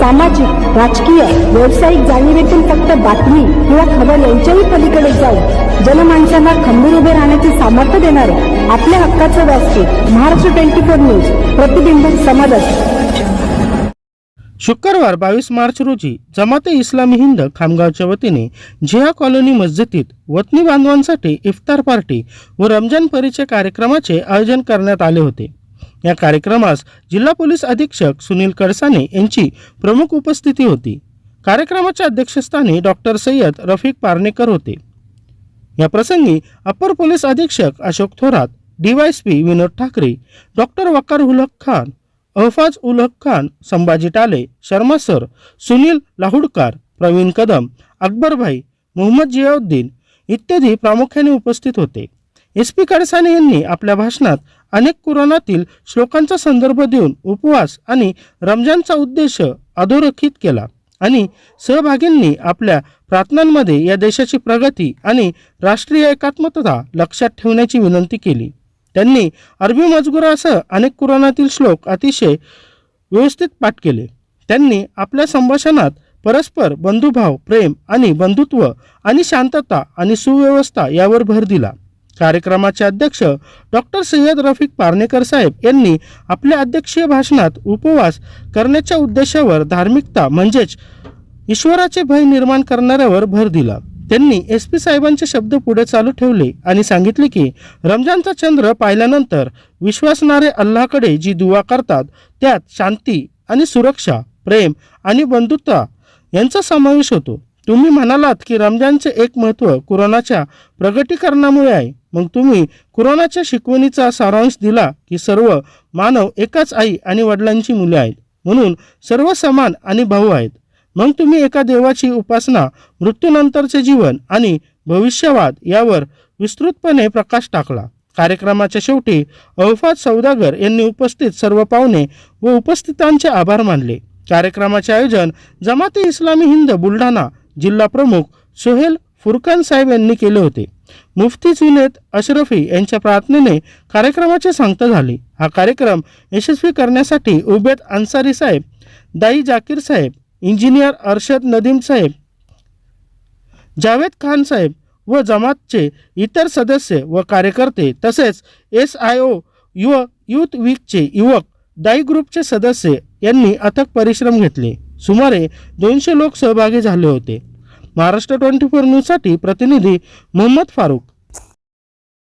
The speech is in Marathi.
सामाजिक राजकीय व्यावसायिक जाणीवेतून फक्त बातमी किंवा खबर यांच्याही पलीकडे जाऊन जनमानसांना खंबीर उभे राहण्याचे सामर्थ्य देणारे आपल्या हक्काचं व्यासपीठ महाराष्ट्र ट्वेंटी फोर न्यूज प्रतिबिंब समाजाचे शुक्रवार बावीस मार्च रोजी जमाते इस्लामी हिंद खामगावच्या वतीने जिहा कॉलनी मस्जिदीत वतनी बांधवांसाठी इफ्तार पार्टी व रमजान परिचय कार्यक्रमाचे आयोजन करण्यात आले होते. या कार्यक्रमास जिल्हा पोलीस अधीक्षक सुनील कडसाने यांची प्रमुख उपस्थिती होती. कार्यक्रमाच्या अध्यक्षस्थानी डॉक्टर सय्यद रफिक पारणेकर होते. या प्रसंगी अपर पोलीस अधीक्षक Ashok Thorat DYSP Vinod Thackeray doctor Waqar ul Khan Ahfaz ul Khan Sambhaji Tale Sharma sir Sunil Lahudkar Pravin Kadam Akbarbhai Mohammad Ziauddin इत्यादी प्रामुख्याने उपस्थित होते. एस पी कडसाने यांनी आपल्या भाषणात अनेक कुराणातील श्लोकांचा संदर्भ देऊन उपवास आणि रमजानचा उद्देश अधोरेखित केला आणि सहभागींनी आपल्या प्रार्थनांमध्ये या देशाची प्रगती आणि राष्ट्रीय एकात्मता लक्षात ठेवण्याची विनंती केली. त्यांनी अरबी मजकुरासह अनेक कुराणातील श्लोक अतिशय व्यवस्थित पाठ केले. त्यांनी आपल्या संभाषणात परस्पर बंधुभाव प्रेम आणि बंधुत्व आणि शांतता आणि सुव्यवस्था यावर भर दिला. कार्यक्रमाचे अध्यक्ष डॉक्टर सय्यद रफिक पारनेकर साहेब यांनी आपल्या अध्यक्षीय भाषणात उपवास करण्याच्या उद्देशावर धार्मिकता म्हणजेच ईश्वराचे भय निर्माण करणाऱ्यावर भर दिला. त्यांनी एस पी साहेबांचे शब्द पुढे चालू ठेवले आणि सांगितले की रमजानचा चंद्र पाहिल्यानंतर विश्वासणारे अल्लाकडे जी दुवा करतात त्यात शांती आणि सुरक्षा प्रेम आणि बंधुता यांचा समावेश होतो. तुम्ही म्हणालात की रमजानचे एक महत्त्व कुराणाच्या प्रगटीकरणामुळे आहे. मग तुम्ही कुराणाच्या शिकवणीचा सारांश दिला की सर्व मानव एकाच आई आणि वडिलांची मुले आहेत. म्हणून सर्व समान आणि भाऊ आहेत. मग तुम्ही एका देवाची उपासना मृत्यूनंतरचे जीवन आणि भविष्यवाद यावर विस्तृतपणे प्रकाश टाकला. कार्यक्रमाच्या शेवटी अवफात सौदागर यांनी उपस्थित सर्व पाहुणे व उपस्थितांचे आभार मानले. कार्यक्रमाचे आयोजन जमाते इस्लामी हिंद बुलढाणा जिल्हाप्रमुख सोहेल फुरकान साहेब यांनी केले होते. मुफ्ती जुनेद अशरफी यांच्या प्रार्थनेने कार्यक्रमाचे सांगता झाले. हा कार्यक्रम यशस्वी करण्यासाठी उबेद अन्सारी साहेब दाई जाकीर साहेब इंजिनियर अरशद नदीम साहेब जावेद खान साहेब व जमातचे इतर सदस्य व कार्यकर्ते तसेच एस आय ओ युव युथ वीकचे युवक दाई ग्रुपचे सदस्य यांनी अथक परिश्रम घेतले. सुमारे दोनशे लोक सहभागी झाले होते. महाराष्ट्र ट्वेंटी फोर न्यूजसाठी प्रतिनिधी मोहम्मद फारूक